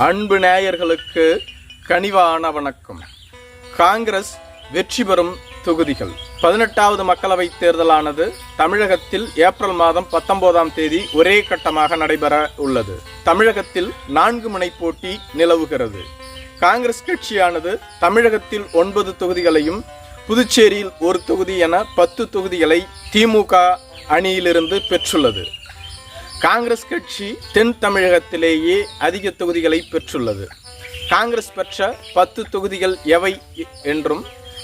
அன்பு நேயர்களுக்கு கனிவான வணக்கம். காங்கிரஸ் வெற்றி பெறும் தொகுதிகள். பதினெட்டாவது மக்களவைத் தேர்தலானது தமிழகத்தில் ஏப்ரல் மாதம் பத்தொன்பதாம் தேதி ஒரே கட்டமாக நடைபெற உள்ளது. தமிழகத்தில் நான்கு முனை போட்டி நிலவுகிறது. காங்கிரஸ் கட்சியானது தமிழகத்தில் ஒன்பது தொகுதிகளையும் புதுச்சேரியில் ஒரு தொகுதி என பத்து தொகுதிகளை திமுக அணியிலிருந்து பெற்றுள்ளது. காங்கிரஸ் கட்சி தென் தமிழகத்திலேயே அதிக தொகுதிகளை பெற்றுள்ளது. காங்கிரஸ் பெற்ற பத்து தொகுதிகள் எவை என்றும்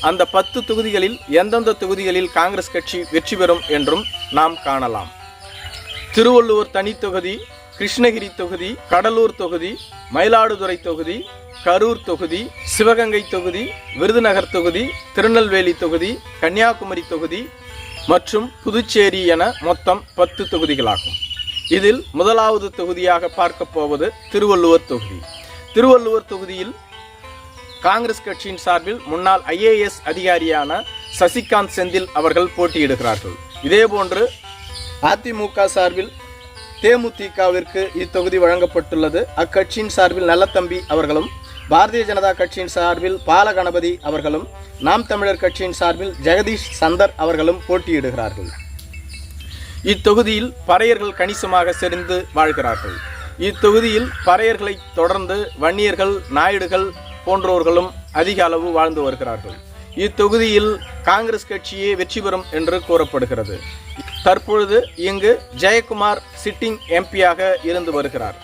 அந்த பத்து தொகுதிகளில் எந்தெந்த தொகுதிகளில் காங்கிரஸ் கட்சி வெற்றி பெறும் என்றும் நாம் காணலாம். திருவள்ளூர் தனி தொகுதி கிருஷ்ணகிரி தொகுதி கடலூர் தொகுதி மயிலாடுதுறை தொகுதி கரூர் தொகுதி சிவகங்கை தொகுதி விருதுநகர் தொகுதி திருநெல்வேலி தொகுதி கன்னியாகுமரி தொகுதி மற்றும் புதுச்சேரி என மொத்தம் பத்து தொகுதிகளாகும். இதில் முதலாவது தொகுதியாக பார்க்க போவது திருவள்ளுவர் தொகுதி. திருவள்ளுவர் தொகுதியில் காங்கிரஸ் கட்சியின் சார்பில் முன்னாள் ஐஏஎஸ் அதிகாரியான சசிகாந்த் செந்தில் அவர்கள் போட்டியிடுகிறார்கள். இதேபோன்று அதிமுக சார்பில் தேமுதிகவிற்கு இத்தொகுதி வழங்கப்பட்டுள்ளது. அக்கட்சியின் சார்பில் நல்லத்தம்பி அவர்களும் பாரதிய ஜனதா கட்சியின் சார்பில் பாலகணபதி அவர்களும் நாம் தமிழர் கட்சியின் சார்பில் ஜெகதீஷ் சந்தர் அவர்களும் போட்டியிடுகிறார்கள். இத்தொகுதியில் பறையர்கள் கணிசமாக செறிந்து வாழ்கிறார்கள். இத்தொகுதியில் பறையர்களை தொடர்ந்து வன்னியர்கள் நாயுடுகள் போன்றோர்களும் அதிக அளவு வாழ்ந்து வருகிறார்கள். இத்தொகுதியில் காங்கிரஸ் கட்சியே வெற்றி பெறும் என்று கூறப்படுகிறது. தற்பொழுது இங்கு ஜெயக்குமார் சிட்டிங் எம்பியாக இருந்து வருகிறார்.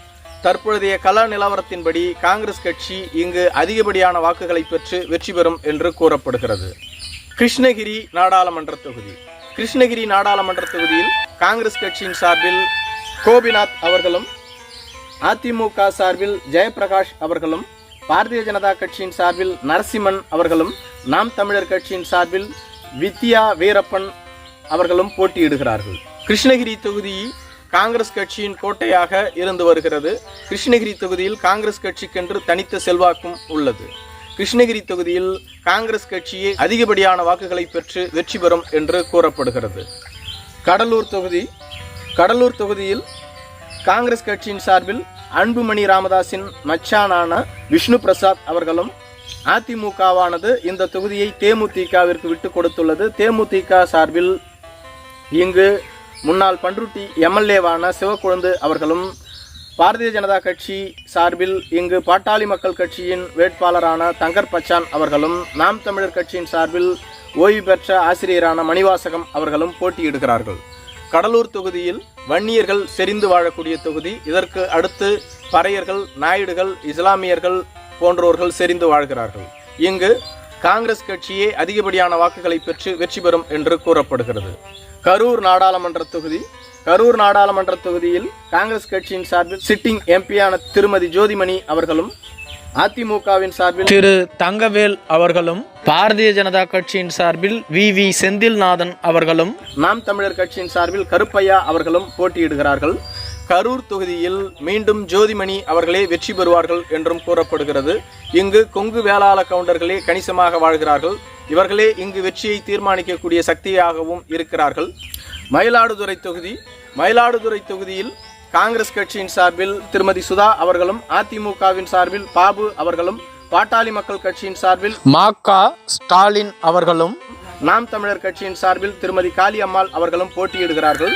தற்பொழுதைய கள நிலவரத்தின்படி காங்கிரஸ் கட்சி இங்கு அதிகப்படியான வாக்குகளை பெற்று வெற்றி பெறும் என்று கூறப்படுகிறது. கிருஷ்ணகிரி நாடாளுமன்ற தொகுதி. கிருஷ்ணகிரி நாடாளுமன்ற தொகுதியில் காங்கிரஸ் கட்சியின் சார்பில் கோபிநாத் அவர்களும் அதிமுக சார்பில் ஜெயபிரகாஷ் அவர்களும் பாரதிய ஜனதா கட்சியின் சார்பில் நரசிம்மன் அவர்களும் நாம் தமிழர் கட்சியின் சார்பில் வித்யா வீரப்பன் அவர்களும் போட்டியிடுகிறார்கள். கிருஷ்ணகிரி தொகுதி காங்கிரஸ் கட்சியின் கோட்டையாக இருந்து வருகிறது. கிருஷ்ணகிரி தொகுதியில் காங்கிரஸ் கட்சிக்கென்று தனித்த செல்வாக்கும் உள்ளது. கிருஷ்ணகிரி தொகுதியில் காங்கிரஸ் கட்சியே அதிகப்படியான வாக்குகளை பெற்று வெற்றி பெறும் என்று கூறப்படுகிறது. கடலூர் தொகுதி கடலூர் தொகுதியில் காங்கிரஸ் கட்சியின் சார்பில் அன்புமணி ராமதாஸின் மச்சானான விஷ்ணு பிரசாத் அவர்களும் அதிமுகவானது இந்த தொகுதியை தேமுதிகவிற்கு விட்டு கொடுத்துள்ளது. தேமுதிக சார்பில் இங்கு முன்னாள் பன்ருட்டி எம்எல்ஏவான சிவக்கொழுந்து அவர்களும் பாரதிய ஜனதா கட்சி சார்பில் இங்கு பாட்டாளி மக்கள் கட்சியின் வேட்பாளரான தங்கர் பச்சான் அவர்களும் நாம் தமிழர் கட்சியின் சார்பில் ஓய்வு பெற்ற ஆசிரியரான மணிவாசகம் அவர்களும் போட்டியிடுகிறார்கள். கடலூர் தொகுதியில் வன்னியர்கள் செறிந்து வாழக்கூடிய தொகுதி இதற்கு அடுத்து பறையர்கள் நாயுடுகள் இஸ்லாமியர்கள் போன்றோர்கள் செறிந்து வாழ்கிறார்கள். இங்கு காங்கிரஸ் கட்சியே அதிகப்படியான வாக்குகளை பெற்று வெற்றி பெறும் என்று கூறப்படுகிறது. கரூர் நாடாளுமன்ற தொகுதி கரூர் நாடாளுமன்ற தொகுதியில் காங்கிரஸ் கட்சியின் சார்பில் சிட்டிங் எம்பியான திருமதி ஜோதிமணி அவர்களும் அதிமுகவின் சார்பில் திரு தங்கவேல் அவர்களும் பாரதிய ஜனதா கட்சியின் சார்பில் வி வி செந்தில்நாதன் அவர்களும் நாம் தமிழர் கட்சியின் சார்பில் கருப்பையா அவர்களும் போட்டியிடுகிறார்கள். கரூர் தொகுதியில் மீண்டும் ஜோதிமணி அவர்களே வெற்றி பெறுவார்கள் என்றும் கூறப்படுகிறது. இங்கு கொங்கு வேளாள கவுண்டர்களே கணிசமாக வாழ்கிறார்கள். இவர்களே இங்கு வெற்றியை தீர்மானிக்கக்கூடிய சக்தியாகவும் இருக்கிறார்கள். மயிலாடுதுறை தொகுதி மயிலாடுதுறை தொகுதியில் காங்கிரஸ் கட்சியின் சார்பில் திருமதி சுதா அவர்களும் அதிமுகவின் சார்பில் பாபு அவர்களும் பாட்டாளி மக்கள் கட்சியின் சார்பில் மாக்கா ஸ்டாலின் அவர்களும் நாம் தமிழர் கட்சியின் சார்பில் திருமதி காளியம்மாள் அவர்களும் போட்டியிடுகிறார்கள்.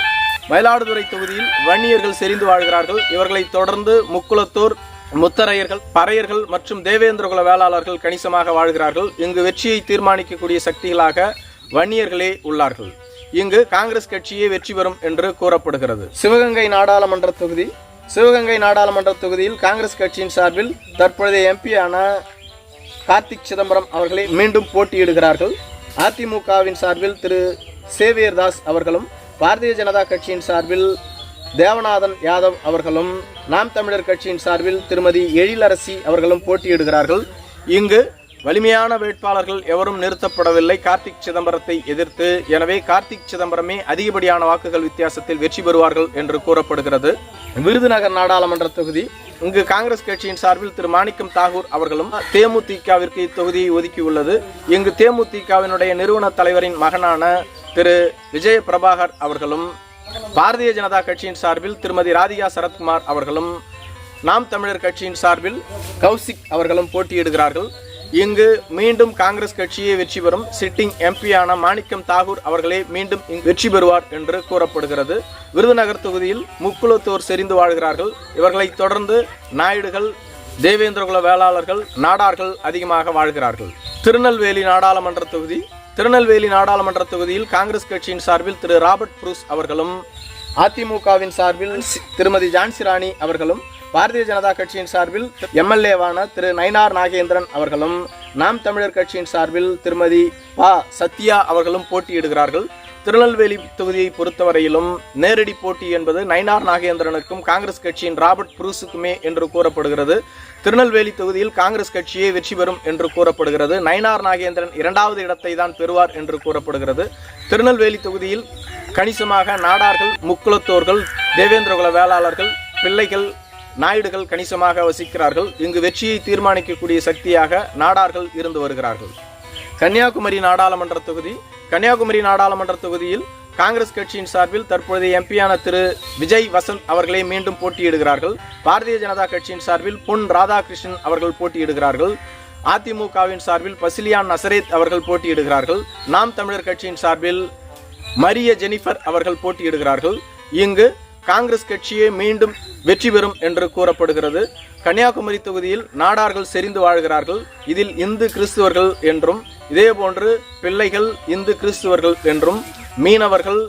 மயிலாடுதுறை தொகுதியில் வன்னியர்கள் செறிந்து வாழ்கிறார்கள். இவர்களை தொடர்ந்து முக்குளத்தூர் முத்தரையர்கள் பறையர்கள் மற்றும் தேவேந்திரகுல வேளாளர்கள் கணிசமாக வாழ்கிறார்கள். இங்கு வெற்றியை தீர்மானிக்கக்கூடிய சக்திகளாக வன்னியர்களே உள்ளார்கள். இங்கு காங்கிரஸ் கட்சியே வெற்றி பெறும் என்று கூறப்படுகிறது. சிவகங்கை நாடாளுமன்ற தொகுதி சிவகங்கை நாடாளுமன்ற தொகுதியில் காங்கிரஸ் கட்சியின் சார்பில் தற்பொழுதைய எம்பியான கார்த்திக் சிதம்பரம் அவர்களை மீண்டும் போட்டியிடுகிறார்கள். அதிமுகவின் சார்பில் திரு. சேவியர் தாஸ் அவர்களும் பாரதிய ஜனதா கட்சியின் சார்பில் தேவநாதன் யாதவ் அவர்களும் நாம் தமிழர் கட்சியின் சார்பில் திருமதி எழிலரசி அவர்களும் போட்டியிடுகிறார்கள். இங்கு வலிமையான வேட்பாளர்கள் எவரும் நிறுத்தப்படவில்லை. கார்த்திக் சிதம்பரத்தை எதிர்த்து எனவே கார்த்திக் சிதம்பரமே அதிகப்படியான வாக்குகள் வித்தியாசத்தில் வெற்றி பெறுவார்கள் என்று கூறப்படுகிறது. விருதுநகர் நாடாளுமன்ற தொகுதி இங்கு காங்கிரஸ் கட்சியின் சார்பில் திரு மாணிக்கம் தாகூர் அவர்களும் தேமுதிகவிற்கு இத்தொகுதியை ஒதுக்கியுள்ளது. இங்கு தேமுதிகவினுடைய நிறுவன தலைவரின் மகனான திரு விஜய பிரபாகர் அவர்களும் பாரதிய ஜனதா கட்சியின் சார்பில் திருமதி ராதிகா சரத்குமார் அவர்களும் நாம் தமிழர் கட்சியின் சார்பில் கௌசிக் அவர்களும் போட்டியிடுகிறார்கள். இங்கு மீண்டும் காங்கிரஸ் கட்சியே வெற்றி பெறும் சிட்டிங் எம்பியான மாணிக்கம் தாகூர் அவர்களே மீண்டும் இங்கு வெற்றி பெறுவார் என்று கூறப்படுகிறது. விருதுநகர் தொகுதியில் முக்குலத்தோர் செறிந்து வாழ்கிறார்கள். இவர்களை தொடர்ந்து நாயுடுகள் தேவேந்திரகுல வேளாளர்கள் நாடார்கள் அதிகமாக வாழ்கிறார்கள். திருநெல்வேலி நாடாளுமன்ற தொகுதி திருநெல்வேலி நாடாளுமன்ற தொகுதியில் காங்கிரஸ் கட்சியின் சார்பில் திரு ராபர்ட் புரூஸ் அவர்களும் அதிமுகவின் சார்பில் திருமதி ஜான்சி ராணி அவர்களும் பாரதிய ஜனதா கட்சியின் சார்பில் எம்எல்ஏவான திரு நயினார் நாகேந்திரன் அவர்களும் நாம் தமிழர் கட்சியின் சார்பில் திருமதி ப. சத்யா அவர்களும் போட்டியிடுகிறார்கள். திருநெல்வேலி தொகுதியை பொறுத்தவரையிலும் நேரடி போட்டி என்பது நயினார் நாகேந்திரனுக்கும் காங்கிரஸ் கட்சியின் ராபர்ட் புரூஸுக்குமே என்று கூறப்படுகிறது. திருநெல்வேலி தொகுதியில் காங்கிரஸ் கட்சியே வெற்றி பெறும் என்று கூறப்படுகிறது. நயினார் நாகேந்திரன் இரண்டாவது இடத்தை தான் பெறுவார் என்று கூறப்படுகிறது. திருநெல்வேலி தொகுதியில் கணிசமாக நாடார்கள் முக்குலத்தோர்கள் தேவேந்திரகுல வேளாளர்கள் பிள்ளைகள் நாயுடுகள் கணிசமாக வசிக்கிறார்கள். இங்கு வெற்றியை தீர்மானிக்கக்கூடிய சக்தியாக நாடார்கள் இருந்து வருகிறார்கள். கன்னியாகுமரி நாடாளுமன்ற தொகுதி கன்னியாகுமரி நாடாளுமன்ற தொகுதியில் காங்கிரஸ் கட்சியின் சார்பில் தற்போதைய எம்பியான திரு. விஜய் வசந்த் அவர்களை மீண்டும் போட்டியிடுகிறார்கள். பாரதிய ஜனதா கட்சியின் சார்பில் பொன் ராதாகிருஷ்ணன் அவர்கள் போட்டியிடுகிறார்கள். அதிமுகவின் சார்பில் பசிலியான் நசரேத் அவர்கள் போட்டியிடுகிறார்கள். நாம் தமிழர் கட்சியின் சார்பில் மரிய ஜெனிஃபர் அவர்கள் போட்டியிடுகிறார்கள். இங்கு காங்கிரஸ் கட்சியே மீண்டும் வெற்றி பெறும் என்று கூறப்படுகிறது. கன்னியாகுமரி தொகுதியில் நாடார்கள் செறிந்து வாழ்கிறார்கள். இதில் இந்து கிறிஸ்துவர்கள் என்றும் இதேபோன்று பிள்ளைகள் இந்து கிறிஸ்துவர்கள் என்றும் மீனவர்கள்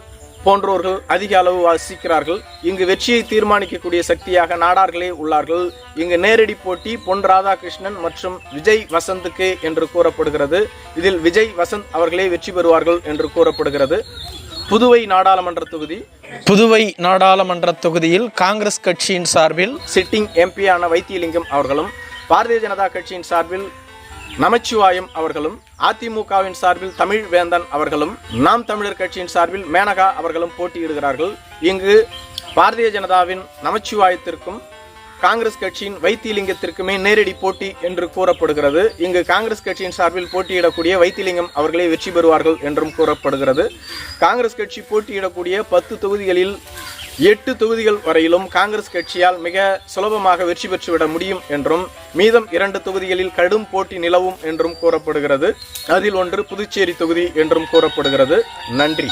போன்றோர்கள் அதிக அளவு வசிக்கிறார்கள். இங்கு வெற்றியை தீர்மானிக்கக்கூடிய சக்தியாக நாடார்களே உள்ளார்கள். இங்கு நேரடி போட்டி பொன் ராதாகிருஷ்ணன் மற்றும் விஜய் வசந்துக்கு என்று கூறப்படுகிறது. இதில் விஜய் வசந்த் அவர்களே வெற்றி பெறுவார்கள் என்று கூறப்படுகிறது. புதுவை நாடாளுமன்ற தொகுதி. புதுவை நாடாளுமன்ற தொகுதியில் காங்கிரஸ் கட்சியின் சார்பில் சிட்டிங் எம்பியான வைத்தியலிங்கம் அவர்களும் பாரதிய ஜனதா கட்சியின் சார்பில் நமச்சிவாயம் அவர்களும் அதிமுகவின் சார்பில் தமிழ் வேந்தன் அவர்களும் நாம் தமிழர் கட்சியின் சார்பில் மேனகா அவர்களும் போட்டியிடுகிறார்கள். இங்கு பாரதிய ஜனதாவின் நமச்சிவாயத்திற்கும் காங்கிரஸ் கட்சியின் வைத்தியலிங்கத்திற்குமே நேரடி போட்டி என்று கூறப்படுகிறது. இங்கு காங்கிரஸ் கட்சியின் சார்பில் போட்டியிடக்கூடிய வைத்தியலிங்கம் அவர்களே வெற்றி பெறுவார்கள் என்றும் கூறப்படுகிறது. காங்கிரஸ் கட்சி போட்டியிடக்கூடிய பத்து தொகுதிகளில் எட்டு தொகுதிகள் வரையிலும் காங்கிரஸ் கட்சியால் மிக சுலபமாக வெற்றி பெற்றுவிட முடியும் என்றும் மீதம் இரண்டு தொகுதிகளில் கடும் போட்டி நிலவும் என்றும் கூறப்படுகிறது. அதில் ஒன்று புதுச்சேரி தொகுதி என்றும் கூறப்படுகிறது. நன்றி.